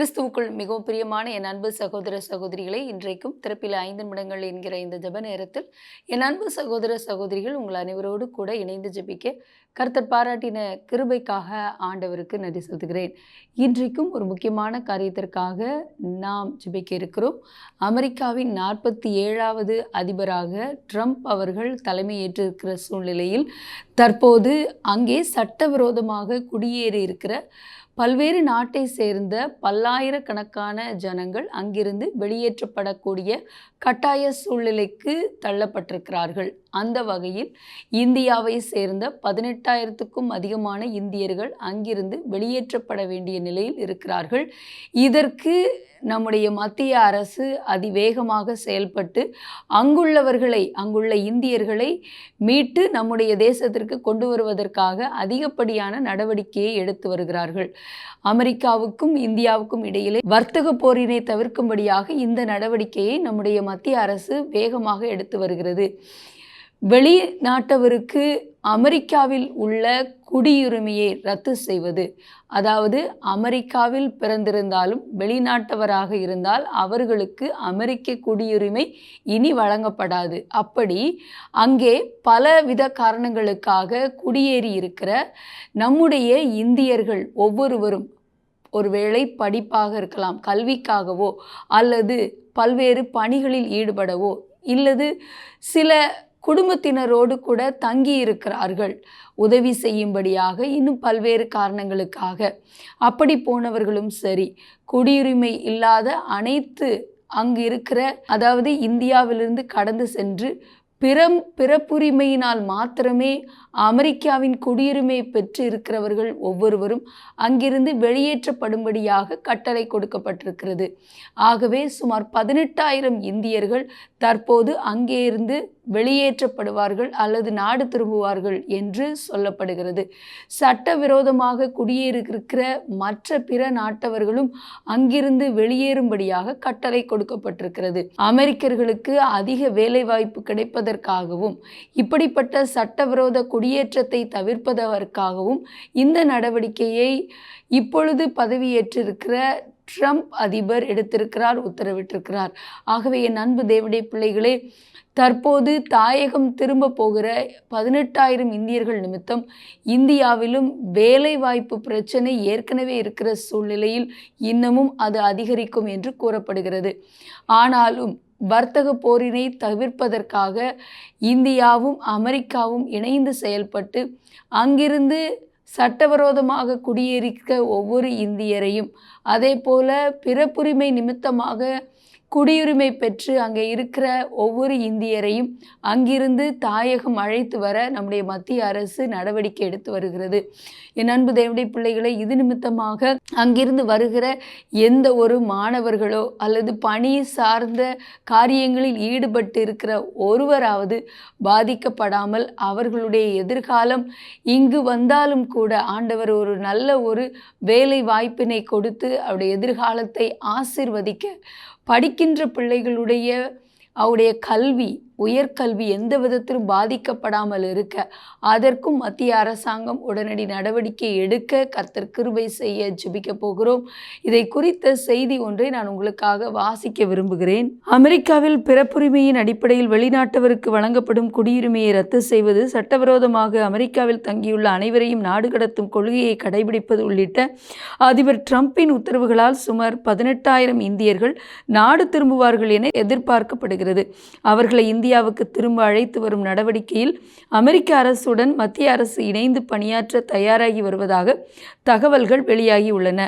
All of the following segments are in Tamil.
கிறிஸ்துவுக்குள் மிகவும் பிரியமான என் அன்பு சகோதர சகோதரிகளை இன்றைக்கும் திறப்பில் ஐந்து நிமிடங்கள் என்கிற இந்த ஜெப நேரத்தில் என் அன்பு சகோதர சகோதரிகள் உங்கள் அனைவரோடு கூட இணைந்து ஜபிக்க கர்த்தர் பாராட்டின கிருபைக்காக ஆண்டவருக்கு நன்றி செலுத்துகிறேன். இன்றைக்கும் ஒரு முக்கியமான காரியத்திற்காக நாம் ஜபிக்க இருக்கிறோம். அமெரிக்காவின் நாற்பத்தி ஏழாவது அதிபராக ட்ரம்ப் அவர்கள் தலைமையேற்றிருக்கிற சூழ்நிலையில் தற்போது அங்கே சட்டவிரோதமாக குடியேறி இருக்கிற பல்வேறு நாட்டை சேர்ந்த பல்லாயிரக்கணக்கான ஜனங்கள் அங்கிருந்து வெளியேற்றப்படக்கூடிய கட்டாய சூழ்நிலைக்கு தள்ளப்பட்டிருக்கிறார்கள். அந்த வகையில் இந்தியாவை சேர்ந்த பதினெட்டாயிரத்துக்கும் அதிகமான இந்தியர்கள் அங்கிருந்து வெளியேற்றப்பட வேண்டிய நிலையில் இருக்கிறார்கள். இதற்கு நம்முடைய மத்திய அரசு அதிவேகமாக செயல்பட்டு அங்குள்ளவர்களை அங்குள்ள இந்தியர்களை மீட்டு நம்முடைய தேசத்திற்கு கொண்டு வருவதற்காக அதிகப்படியான நடவடிக்கையை எடுத்து வருகிறார்கள். அமெரிக்காவுக்கும் இந்தியாவுக்கும் இடையிலே வர்த்தக போரினை தவிர்க்கும்படியாக இந்த நடவடிக்கையை நம்முடைய மத்திய அரசு வேகமாக எடுத்து வருகிறது. வெளிநாட்டவருக்கு அமெரிக்காவில் உள்ள குடியுரிமையை ரத்து செய்வது. அதாவது அமெரிக்காவில் பிறந்திருந்தாலும் வெளிநாட்டவராக இருந்தால் அவர்களுக்கு அமெரிக்க குடியுரிமை இனி வழங்கப்படாது. அப்படி அங்கே பலவித காரணங்களுக்காக குடியேறி இருக்கிற நம்முடைய இந்தியர்கள் ஒவ்வொருவரும் ஒருவேளை படிப்பாக இருக்கலாம் கல்விக்காகவோ அல்லது பல்வேறு பணிகளில் ஈடுபடவோ இல்லது சில குடும்பத்தினரோடு கூட தங்கி இருக்கிறார்கள். உதவி செய்யும்படியாக இன்னும் பல்வேறு காரணங்களுக்காக. அப்படி போனவர்களும் சரி. குடியுரிமை இல்லாத அனைத்து அங்கு இருக்கிற அதாவது இந்தியாவிலிருந்து கடந்து சென்று பிறம் பிறப்புரிமையினால் மாத்திரமே அமெரிக்காவின் குடியுரிமை பெற்று இருக்கிறவர்கள் ஒவ்வொருவரும் அங்கிருந்து வெளியேற்றப்படும்படியாக கட்டளை கொடுக்கப்பட்டிருக்கிறது. ஆகவே சுமார் பதினெட்டாயிரம் இந்தியர்கள் தற்போது அங்கே இருந்து வெளியேற்றப்படுவார்கள் அல்லது நாடு திரும்புவார்கள் என்று சொல்லப்படுகிறது. சட்டவிரோதமாக குடியேறியிருக்கிற மற்ற பிற நாட்டவர்களும் அங்கிருந்து வெளியேறும்படியாக கட்டளை கொடுக்கப்பட்டிருக்கிறது. அமெரிக்கர்களுக்கு அதிக வேலைவாய்ப்பு கிடைப்பதற்காகவும் இப்படிப்பட்ட சட்டவிரோத குடியேற்றத்தை தவிர்ப்பதற்காகவும் இந்த நடவடிக்கையை இப்பொழுது பதவியேற்றிருக்கிற ட்ரம்ப் அதிபர் எடுத்திருக்கிறார் உத்தரவிட்டிருக்கிறார். ஆகவே என் அன்பு தேவடைய பிள்ளைகளே தற்போது தாயகம் திரும்ப போகிற பதினெட்டாயிரம் இந்தியர்கள் நிமித்தம் இந்தியாவிலும் வேலைவாய்ப்பு பிரச்சனை ஏற்கனவே இருக்கிற சூழ்நிலையில் இன்னமும் அது அதிகரிக்கும் என்று கூறப்படுகிறது. ஆனாலும் வர்த்தக போரினை தவிர்ப்பதற்காக இந்தியாவும் அமெரிக்காவும் இணைந்து செயல்பட்டு அங்கிருந்து சட்டவிரோதமாக குடியேறிக்க ஒவ்வொரு இந்தியரையும். அதே போல பிறப்புரிமை நிமித்தமாக குடியுரிமை பெற்று அங்கே இருக்கிற ஒவ்வொரு இந்தியரையும் அங்கிருந்து தாயகம் அழைத்து வர நம்முடைய மத்திய அரசு நடவடிக்கை எடுத்து வருகிறது. என் அன்பு தேவடைய பிள்ளைகளை இது நிமித்தமாக அங்கிருந்து வருகிற எந்த ஒரு மாணவர்களோ அல்லது பணி சார்ந்த காரியங்களில் ஈடுபட்டு இருக்கிற ஒருவராவது பாதிக்கப்படாமல் அவர்களுடைய எதிர்காலம் இங்கு வந்தாலும் கூட ஆண்டவர் ஒரு நல்ல ஒரு வேலை வாய்ப்பினை கொடுத்து அவருடைய எதிர்காலத்தை ஆசிர்வதிக்க படிக்கின்ற பிள்ளைகளுடைய அவருடைய கல்வி உயர்கல்வி எந்த விதத்திலும் பாதிக்கப்படாமல் இருக்க அதற்கும் மத்திய அரசாங்கம் உடனடி நடவடிக்கை எடுக்க கர்த்தர் கிருபை செய்ய ஜெபிக்க போகிறோம். இதை குறித்த செய்தி ஒன்றை நான் உங்களுக்காக வாசிக்க விரும்புகிறேன். அமெரிக்காவில் பிறப்புரிமையின் அடிப்படையில் வெளிநாட்டவருக்கு வழங்கப்படும் குடியுரிமையை ரத்து செய்வது சட்டவிரோதமாக அமெரிக்காவில் தங்கியுள்ள அனைவரையும் நாடு கடத்தும் கொள்கையை கடைபிடிப்பது உள்ளிட்ட அதிபர் ட்ரம்பின் உத்தரவுகளால் சுமார் பதினெட்டாயிரம் இந்தியர்கள் நாடு திரும்புவார்கள் என எதிர்பார்க்கப்படுகிறது. அவர்களை இந்திய இந்தியாவுக்கு திரும்ப அழைத்து வரும் நடவடிக்கையில் அமெரிக்க அரசுடன் மத்திய அரசு இணைந்து பணியாற்ற தயாராகி வருவதாக தகவல்கள் வெளியாகியுள்ளன.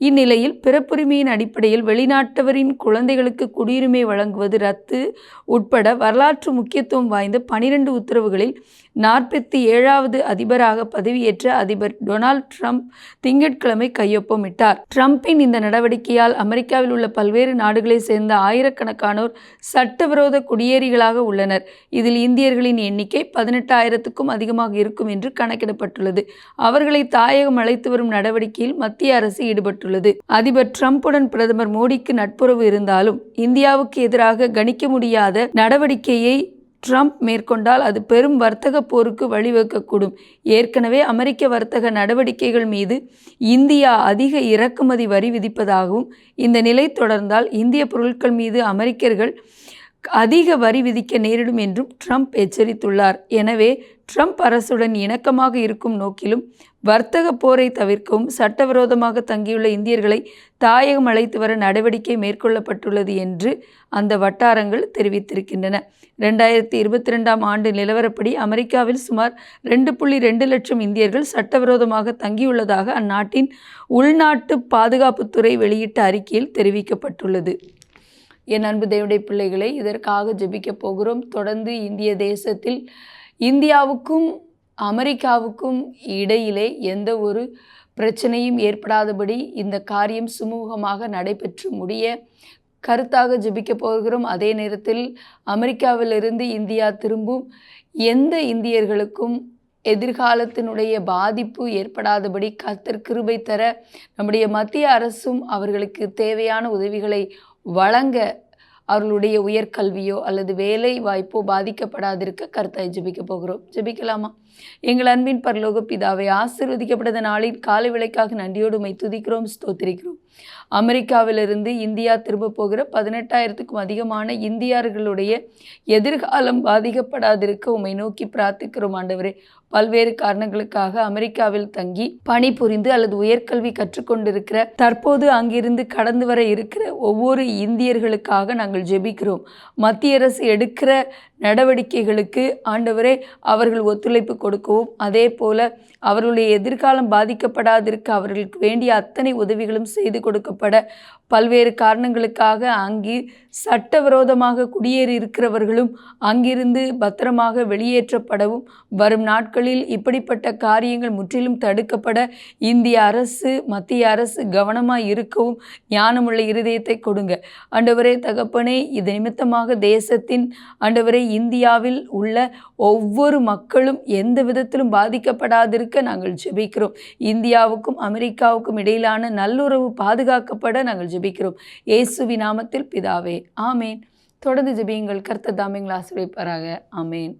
இந்நிலையில் பிறப்புரிமையின் அடிப்படையில் வெளிநாட்டவரின் குழந்தைகளுக்கு குடியுரிமை வழங்குவது ரத்து உட்பட வரலாற்று முக்கியத்துவம் வாய்ந்த பனிரெண்டு உத்தரவுகளில் நாற்பத்தி ஏழாவது அதிபராக பதவியேற்ற அதிபர் டொனால்ட் ட்ரம்ப் திங்கட்கிழமை கையொப்பமிட்டார். ட்ரம்பின் இந்த நடவடிக்கையால் அமெரிக்காவில் உள்ள பல்வேறு நாடுகளைச் சேர்ந்த ஆயிரக்கணக்கானோர் சட்டவிரோத குடியேறிகளாக உள்ளனர். இதில் இந்தியர்களின் எண்ணிக்கை பதினெட்டாயிரத்துக்கும் அதிகமாக இருக்கும் என்று கணக்கிடப்பட்டுள்ளது. அவர்களை தாயகம் அழைத்து வரும் நடவடிக்கையில் மத்திய அரசு ஈடுபட்டுள்ளது. அதிபர் ட்ரம்புடன் பிரதமர் மோடிக்கு நட்புறவு இருந்தாலும் இந்தியாவுக்கு எதிராக கணிக்க முடியாத நடவடிக்கையை ட்ரம்ப் மேற்கொண்டால் அது பெரும் வர்த்தக போருக்கு வழிவகுக்கக்கூடும். ஏற்கனவே அமெரிக்க வர்த்தக நடவடிக்கைகள் மீது இந்தியா அதிக இறக்குமதி வரி விதிப்பதாகவும் இந்த நிலை தொடர்ந்தால் இந்திய பொருட்கள் மீது அமெரிக்கர்கள் அதிக வரி விதிக்க நேரிடும் என்றும் ட்ரம்ப் எச்சரித்துள்ளார். எனவே ட்ரம்ப் அரசுடன் இணக்கமாக இருக்கும் நோக்கிலும் வர்த்தக போரை தவிர்க்கவும் சட்டவிரோதமாக தங்கியுள்ள இந்தியர்களை தாயகம் அழைத்து வர நடவடிக்கை மேற்கொள்ளப்பட்டுள்ளது என்று அந்த வட்டாரங்கள் தெரிவித்திருக்கின்றன. ரெண்டாயிரத்தி இருபத்தி ரெண்டாம் ஆண்டு நிலவரப்படி அமெரிக்காவில் சுமார் ரெண்டு புள்ளி ரெண்டு லட்சம் இந்தியர்கள் சட்டவிரோதமாக தங்கியுள்ளதாக அந்நாட்டின் உள்நாட்டு பாதுகாப்புத்துறை வெளியிட்ட அறிக்கையில் தெரிவிக்கப்பட்டுள்ளது. என் அன்பு தேவடைய பிள்ளைகளை இதற்காக ஜெபிக்க போகிறோம். தொடர்ந்து இந்திய தேசத்தில் இந்தியாவுக்கும் அமெரிக்காவுக்கும் இடையிலே எந்த ஒரு பிரச்சனையும் ஏற்படாதபடி இந்த காரியம் சுமூகமாக நடைபெற்று முடிய கருத்தாக ஜெபிக்க போகிறோம். அதே நேரத்தில் அமெரிக்காவிலிருந்து இந்தியா திரும்பும் எந்த இந்தியர்களுக்கும் எதிர்காலத்தினுடைய பாதிப்பு ஏற்படாதபடி கர்த்தர் கிருபை தர நம்முடைய மத்திய அரசும் அவர்களுக்கு தேவையான உதவிகளை வழங்க அவர்களுடைய உயர்கல்வியோ அல்லது வேலை வாய்ப்போ பாதிக்கப்படாதிருக்க கருத்தாய் ஜெபிக்க போகிறோம். ஜெபிக்கலாமா? எங்கள் அன்பின் பரலோக பிதாவை ஆசீர்வதிக்கப்பட்ட நாளின் காலை விலைக்காக நன்றியோடு மை துதிக்கிறோம் ஸ்தோத்திரிக்கிறோம். அமெரிக்காவிலிருந்து இந்தியா திரும்ப போகிற பதினெட்டாயிரத்துக்கும் அதிகமான இந்தியர்களுடைய எதிர்காலம் பாதிக்கப்படாதிருக்க உம்மை நோக்கி பிரார்த்திக்கிறோம் ஆண்டவரே. பல்வேறு காரணங்களுக்காக அமெரிக்காவில் தங்கி பணிபுரிந்து அல்லது உயர்கல்வி கற்றுக்கொண்டிருக்கிற தற்போது அங்கிருந்து கடந்து வர இருக்கிற ஒவ்வொரு இந்தியர்களுக்காக நாங்கள் ஜெபிக்கிறோம். மத்திய அரசு எடுக்கிற நடவடிக்கைகளுக்கு ஆண்டவரே அவர்கள் ஒத்துழைப்பு கொடுக்கவும் அதே போல அவர்களுடைய எதிர்காலம் பாதிக்கப்படாதிருக்க அவர்களுக்கு வேண்டிய அத்தனை உதவிகளும் செய்து கொடுக்க உட்பட பல்வேறு காரணங்களுக்காக அங்கு சட்டவிரோதமாக குடியேறி இருக்கிறவர்களும் அங்கிருந்து பத்திரமாக வெளியேற்றப்படவும் வரும் நாட்களில் இப்படிப்பட்ட காரியங்கள் முற்றிலும் தடுக்கப்பட இந்திய அரசு மத்திய அரசு கவனமாக இருக்கவும் ஞானமுள்ள இருதயத்தை கொடுங்க. அண்டவரே தகப்பனே இது நிமித்தமாக தேசத்தின் அண்டவரே இந்தியாவில் உள்ள ஒவ்வொரு மக்களும் எந்த விதத்திலும் பாதிக்கப்படாதிருக்க நாங்கள் ஜெபிக்கிறோம். இந்தியாவுக்கும் அமெரிக்காவுக்கும் இடையிலான நல்லுறவு பாதுகாக்க பாதுகாக்கப்பட நாங்கள் ஜெபிக்கிறோம். இயேசுவி நாமத்தில் பிதாவே ஆமேன். தொடர்ந்து ஜெபியுங்கள் கர்த்த தாமிங்களை ஆசிரியப்பாராக ஆமேன்.